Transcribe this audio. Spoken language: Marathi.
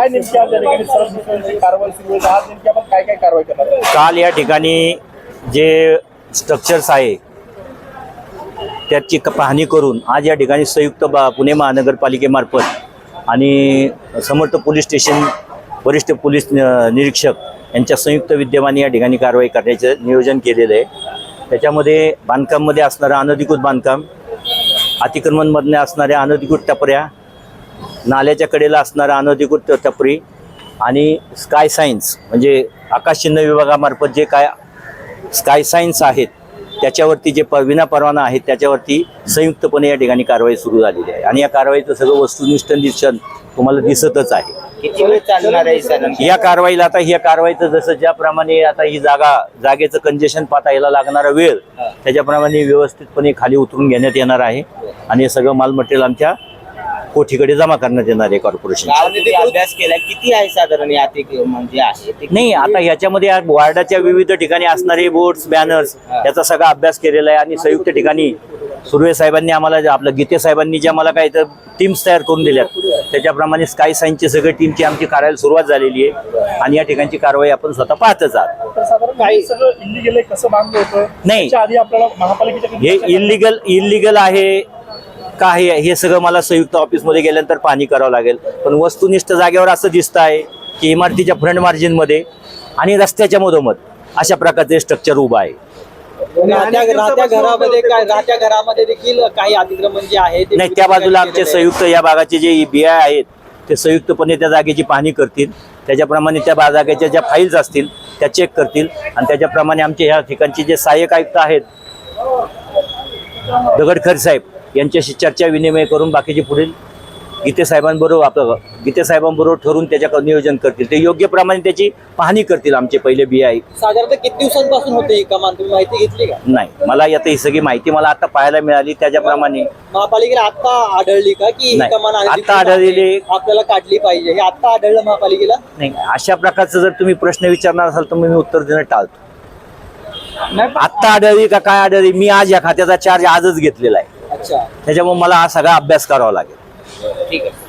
काय नेमकी आज या ठिकाणी कारवाई सुरू आहे आज नेमकी आपण काय काय कारवाई करणार काल या ठिकाणी जे स्ट्रक्चर्स आहे त्याची क- पाहणी करून आज या ठिकाणी संयुक्त बा पुणे महानगरपालिकेमार्फत आणि समर्थ पोलीस स्टेशन वरिष्ठ पोलीस न- निरीक्षक यांच्या संयुक्त विद्यमाने या ठिकाणी कारवाई करण्याचं नियोजन केलेलं आहे. त्याच्यामध्ये बांधकाममध्ये असणारं अनधिकृत बांधकाम अतिक्रमणमधने असणाऱ्या अनधिकृत टपऱ्या नाल्याच्या कडेला असणारा अनधिकृत टपरी आणि स्काय सायन्स म्हणजे आकाशचिन्ह विभागामार्फत जे काय स्काय सायन्स आहेत त्याच्यावरती जे प विना परवाना आहेत त्याच्यावरती संयुक्तपणे या ठिकाणी कारवाई सुरू झालेली आहे. आणि या कारवाईचं सगळं वस्तुनिष्ठ निरीक्षण तुम्हाला दिसतच आहे. किती वेळ चालणार आहे साधारण या कारवाईला आता ह्या कारवाईचं जसं ज्याप्रमाणे आता ही जागा जागेचं कंजेशन पाहता याला लागणारा वेळ त्याच्याप्रमाणे व्यवस्थितपणे खाली उतरून घेण्यात येणार आहे. आणि हे सगळं माल मटेरियल आमच्या कोठीकडे जमा करण्यात येणार आहे कॉर्पोरेशन गावाने अभ्यास केला. किती आहे साधारण या ते म्हणजे आहे? ते नाही आता याच्यामध्ये या वार्डाच्या विविध ठिकाणी असणारे बोर्ड्स बॅनर्स याचा सगळा अभ्यास केलेला आहे आणि संयुक्त ठिकाणी सुर्वे साहेबांनी आम्हाला जे आपलं गीते साहेबांनी जे आम्हाला काही तर टीम्स तयार करून दिल्यात. त्याच्याप्रमाणे स्काय सायन्सची सगळी टीमची आमची कार्याला सुरुवात झालेली आहे आणि या ठिकाणची कारवाई आपण स्वतः पाहतच आहात. तर साधारण हे सगळं इलिगल आहे कसं बांधलं होतं? नाही. हे इलिगल इलिगल आहे. का आहे हे सगळं मला संयुक्त ऑफिसमध्ये गेल्यानंतर पाहणी करावं लागेल. पण वस्तुनिष्ठ जागेवर असं दिसतं आहे की इमारतीच्या फ्रंट मार्जिनमध्ये आणि रस्त्याच्या मधोमध अशा प्रकारचे स्ट्रक्चर उभं आहे. राहत्या राहत्या घरामध्ये काय राहत्या घरामध्ये देखील काही अतिक्रमण जे आहे ते नाही त्या बाजूला आमचे संयुक्त या भागाचे जे बी आय आहेत ते संयुक्तपणे त्या जागेची पाहणी करतील. त्याच्याप्रमाणे त्या जागेच्या ज्या फाईल्स असतील त्या चेक करतील. आणि त्याच्याप्रमाणे आमचे ह्या ठिकाणचे जे सहाय्यक आयुक्त आहेत दगडखर साहेब यांच्याशी चर्चा विनिमय करून बाकीचे पुढील गीते साहेबांबरोबर आपलं गीते साहेबांबरोबर ठरवून त्याच्या नियोजन करतील. ते योग्य प्रमाणे त्याची पाहणी करतील आमचे पहिले बी आय साधारणतः किती दिवसांपासून होते ही कमान तुम्ही माहिती घेतली का? नाही. मला आता ही सगळी माहिती मला आता पाहायला मिळाली त्याच्याप्रमाणे. महापालिकेला आता आढळली का की ही. कमान आता आढळलेली- आपल्याला काढली पाहिजे. हे आता आढळलं महापालिकेला? नाही. अशा प्रकारचं जर तुम्ही प्रश्न विचारणार असाल तर मी उत्तर देणं टाळतो. आत्ता आढळली का काय आढळली? मी आज या खात्याचा चार्ज आजच घेतलेला आहे. अच्छा त्याच्यामुळे मला हा सगळा अभ्यास करावा लागेल. ठीक आहे.